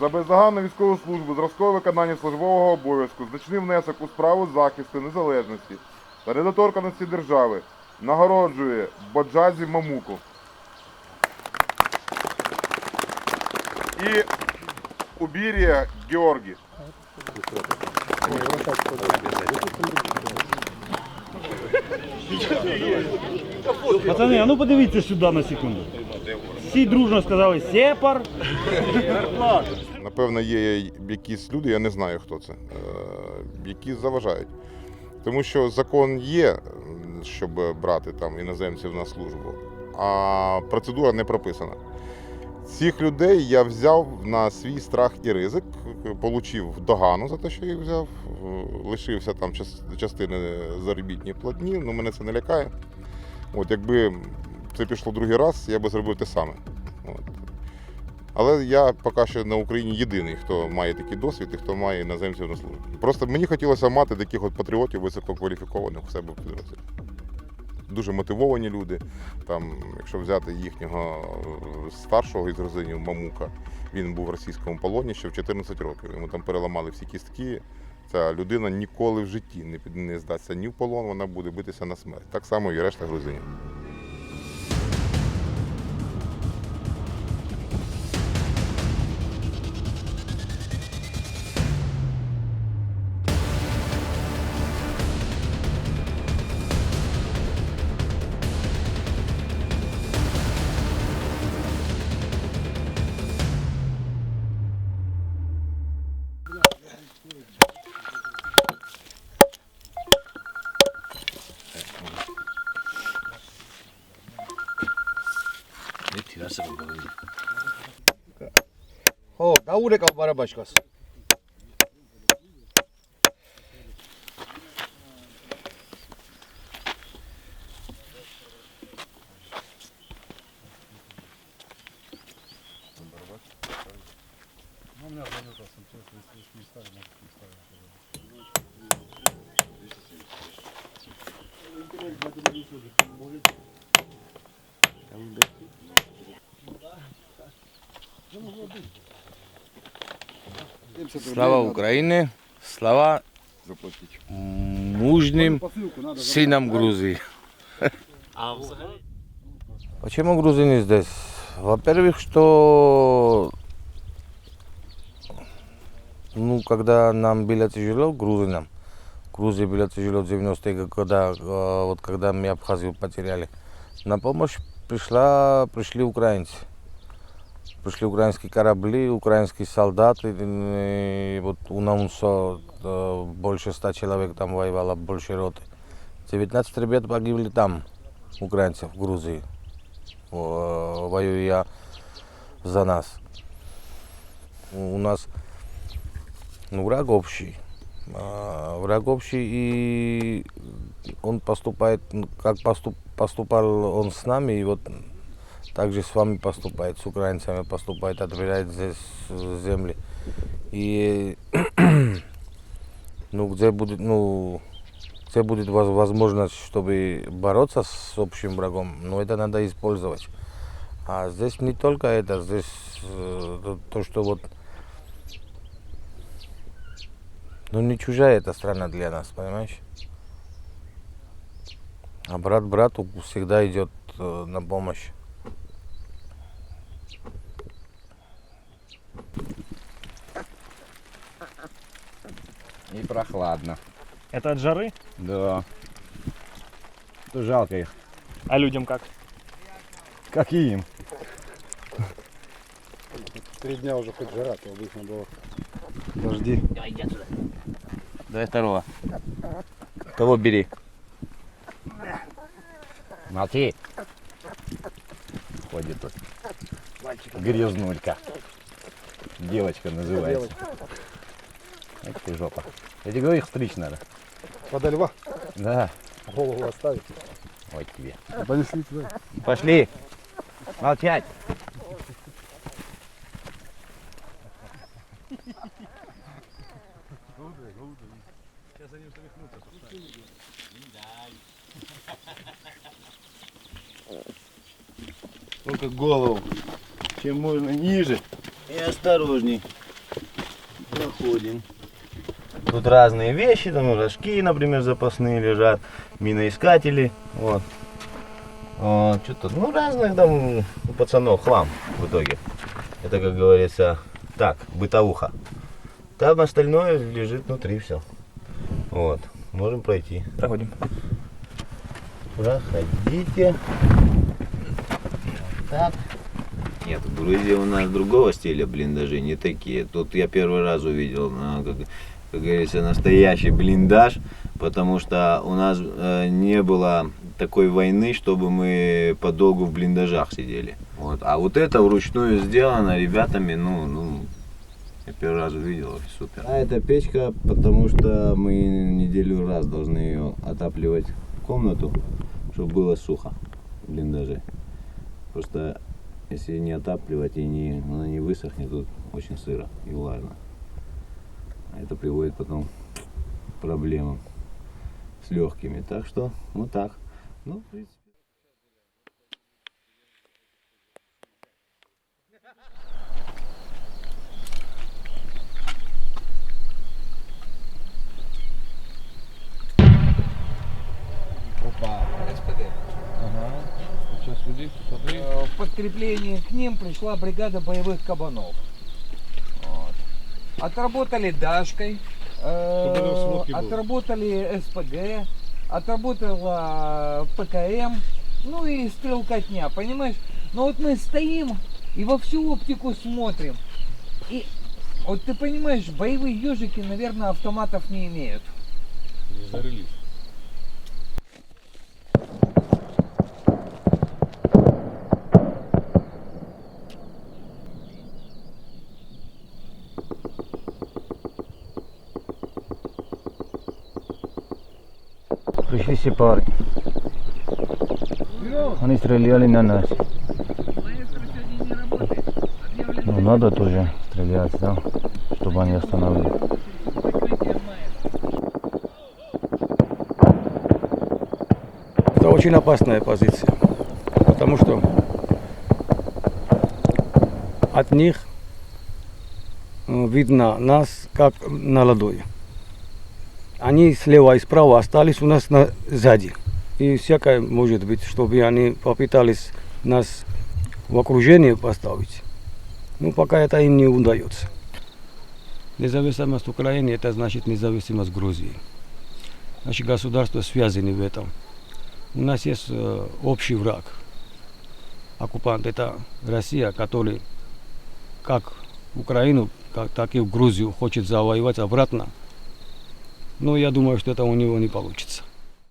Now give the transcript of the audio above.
за бездоганну військову службу, зразкове виконання службового обов'язку, значний внесок у справу захисту незалежності та недоторканості держави нагороджує Боджазі Мамуку. І Убірія Георгій. Пацани, а ну подивіться сюди на секунду. Всі дружно сказали Сепар. Напевно, є якісь люди, я не знаю хто це, е, які заважають. Тому що закон є, щоб брати там іноземців на службу, а процедура не прописана. Цих людей я взяв на свій страх і ризик, отримав догану за те, що їх взяв, лишився там частини заробітної платні, ну мене це не лякає. От якби це пішло другий раз, я би зробив те саме. От. Але я поки що на Україні єдиний, хто має такий досвід і хто має іноземців на службі. Просто мені хотілося мати таких от патріотів висококваліфікованих у себе в підрозділі. Дуже мотивовані люди. Там, якщо взяти їхнього е, старшого із грузинів Мамука, він був в російському полоні ще в 14 років. Йому там переламали всі кістки. Ця людина ніколи в житті не, не здасться ні в полон, вона буде битися на смерть. Так само і решта грузинів. ერთი რასა გაგავიდა. ხო, დაურეკავ ბარაბაშკას. Слава Украине, слава мужним сынам Грузии. Почему грузины здесь? Во-первых, что ну, когда нам было тяжело, грузинам, Грузии было тяжело в 90-е годы, э, вот когда мы Абхазию потеряли, на помощь пришла, пришли украинцы. Пришли украинские корабли, украинские солдаты. И вот у нас э, больше ста человек там воевало, больше роты. 19 ребят погибли там, украинцев, в Грузии, Во- воюя за нас. У нас ну, враг общий. А, Враг общий, и он поступает, ну, как поступ- поступал он с нами, и вот также с вами поступает, с украинцами поступает, отбирает здесь э, земли. И ну, где будет, ну, где будет воз- возможность, чтобы бороться с общим врагом, ну, это надо использовать. А здесь не только это, здесь э, то, что вот, ну, не чужая эта страна для нас, понимаешь? А брат брату всегда идет э, на помощь. И прохладно. Это от жары? Да. То жалко их. А людям как? Как и им. Три дня уже хоть жара, то обычно было. Подожди. Дай второго. Того бери. Молчи. Ходит тут. Грязнулька. Девочка называется. Это ты жопа. Я тебе говорю, их стричь надо. Подо льва Да. голову оставить. Вот тебе. Понесли туда. Пошли. Молчать. Только голову. Чем можно ниже и осторожней. заходим. Тут разные вещи, там рожки, например, запасные лежат, миноискатели, вот. что тут, ну разных там у пацанов хлам в итоге. Это, как говорится, так, бытовуха. Там остальное лежит внутри все. Вот, можем пройти. Проходим. Проходите. Так. Нет, в Грузии у нас другого стиля блиндажи, не такие. Тут я первый раз увидел, а, как, как говорится, настоящий блиндаж, потому что у нас э, не было такой войны, чтобы мы подолгу в блиндажах сидели. Вот. А вот это вручную сделано ребятами, ну, ну, я первый раз увидел, супер. А это печка, потому что мы неделю раз должны ее отапливать комнату, чтобы было сухо в блиндаже. Просто если не отапливать и не, она не высохнет, тут очень сыро и влажно. Это приводит потом к проблемам с легкими. Так что вот так. Ну, в принципе. Э, В подкрепление к ним пришла бригада боевых кабанов. Вот. Отработали Дашкой, э, отработали СПГ, отработала ПКМ, ну и стрелкотня, понимаешь? Но вот мы стоим и во всю оптику смотрим. И вот ты понимаешь, боевые ежики, наверное, автоматов не имеют. Пришли все пары. Они стреляли на нас. Ну надо тоже стрелять, да, чтобы они остановили. Это очень опасная позиция, потому что от них видно нас как на ладони. Они слева и справа остались у нас на, сзади. И всякое может быть, чтобы они попытались нас в окружение поставить. Ну, пока это им не удается. Независимость Украины – это значит независимость Грузии. Наши государства связаны в этом. У нас есть э, общий враг. Оккупант – это Россия, который как Украину, как, так и Грузию хочет завоевать обратно. Но я думаю, что это у него не получится.